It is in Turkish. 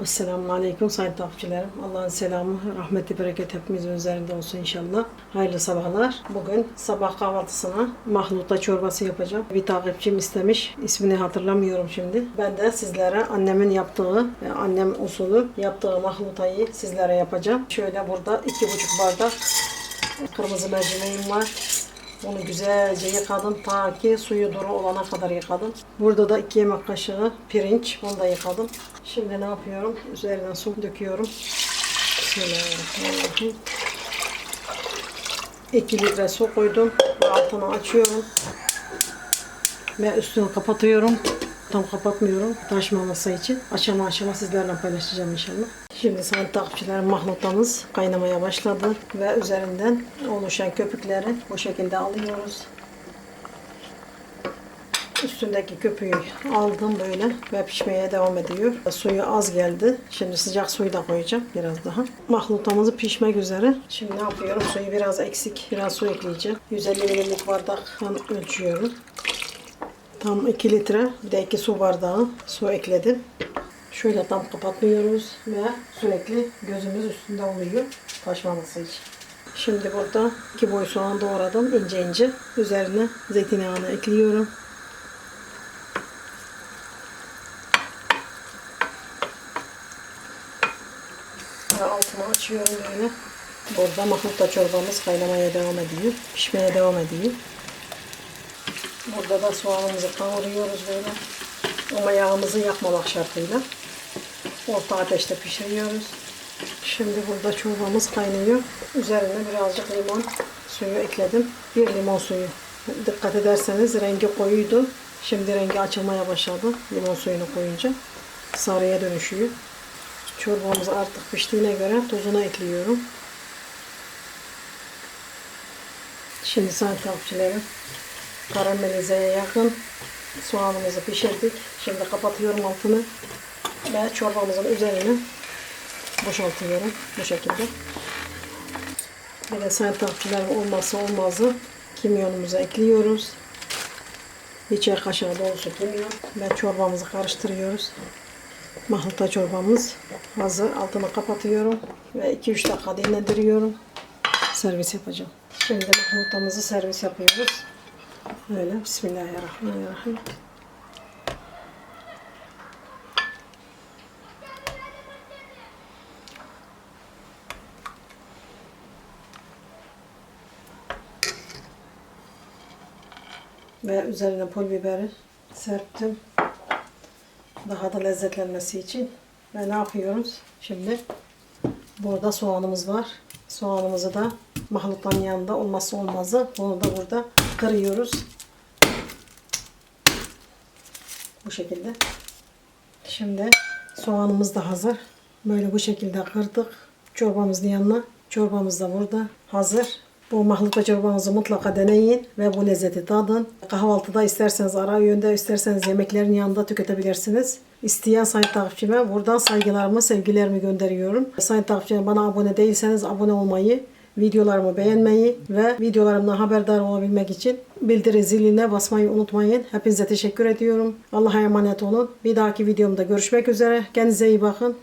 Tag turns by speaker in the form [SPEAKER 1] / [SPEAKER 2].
[SPEAKER 1] Esselamu Aleyküm sayın takipçilerim. Allah'ın selamı, rahmeti, bereket hepimizin üzerinde olsun inşallah. Hayırlı sabahlar. Bugün sabah kahvaltısına mahluta çorbası yapacağım. Bir takipçim istemiş. İsmini hatırlamıyorum şimdi. Ben de sizlere annemin yaptığı, annem usulü yaptığı mahlutayı sizlere yapacağım. Şöyle burada iki buçuk bardak kırmızı mercimeğim var. Bunu güzelce yıkadım ta ki suyu duru olana kadar yıkadım. Burada da 2 yemek kaşığı pirinç. Onu da yıkadım. Şimdi ne yapıyorum? Üzerine su döküyorum. Bismillahirrahmanirrahim. 2 litre su koydum. Altını açıyorum. Ve üstünü kapatıyorum. Tam kapatmıyorum taşmaması için. Aşama aşama sizlerle paylaşacağım inşallah. Şimdi sayın takipçilerim mahlutamız kaynamaya başladı ve üzerinden oluşan köpükleri bu şekilde alıyoruz. Üstündeki köpüğü aldım böyle ve pişmeye devam ediyor. Suyu az geldi. Şimdi sıcak suyu da koyacağım biraz daha. Mahlutamız pişmek üzere. Şimdi ne yapıyorum? Suyu biraz eksik. Biraz su ekleyeceğim. 150 mililitrik bardaktan ölçüyorum. Tam 2 litre bir de 2 su bardağı su ekledim. Şöyle tam kapatmıyoruz ve sürekli gözümüz üstünde oluyor taşmaması için. Şimdi burada iki boy soğan doğradım ince ince. Üzerine zeytinyağını ekliyorum. Ve altını açıyorum böyle. Burada mahmutta çorbamız kaynamaya devam ediyor. Pişmeye devam ediyor. Burada da soğanımızı kavuruyoruz böyle. Ama yağımızı yakmamak şartıyla. Orta ateşte pişiriyoruz. Şimdi burada çorbamız kaynıyor. Üzerine birazcık limon suyu ekledim. Bir limon suyu. Dikkat ederseniz rengi koyuydu. Şimdi rengi açılmaya başladı. Limon suyunu koyunca sarıya dönüşüyor. Çorbamız artık piştiğine göre tuzunu ekliyorum. Şimdi sayın takipçilerim karamelizeye yakın soğanımızı pişirdik. Şimdi kapatıyorum altını ve çorbamızın üzerine boşaltıyorum bu şekilde. Bir de takipçilerim olmazsa olmazı kimyonumuzu ekliyoruz. Bir çay kaşığı dolusu kimyon ve çorbamızı karıştırıyoruz. Mahluta çorbamız hazır. Altını kapatıyorum ve 2-3 dakika dinlendiriyorum. Servis yapacağım. Şimdi mahlutamızı servis yapıyoruz. Böyle Bismillahirrahmanirrahim. Ve üzerine pul biberi serptim. Daha da lezzetlenmesi için. Ve ne yapıyoruz? Şimdi burada soğanımız var. Soğanımızı da mahlutların yanında olmazsa olmazı. Bunu da burada kırıyoruz. Bu şekilde. Şimdi soğanımız da hazır. Böyle bu şekilde kırdık. Çorbamızın yanına. Çorbamız da burada hazır. Bu mahluta çorbamızı mutlaka deneyin ve bu lezzeti tadın. Kahvaltıda isterseniz ara öğünde isterseniz yemeklerin yanında tüketebilirsiniz. İsteyen sayın takipçime buradan saygılarımı, sevgilerimi gönderiyorum. Sayın takipçime bana abone değilseniz abone olmayı, videolarımı beğenmeyi ve videolarımdan haberdar olabilmek için bildirim ziline basmayı unutmayın. Hepinize teşekkür ediyorum. Allah'a emanet olun. Bir dahaki videomda görüşmek üzere. Kendinize iyi bakın.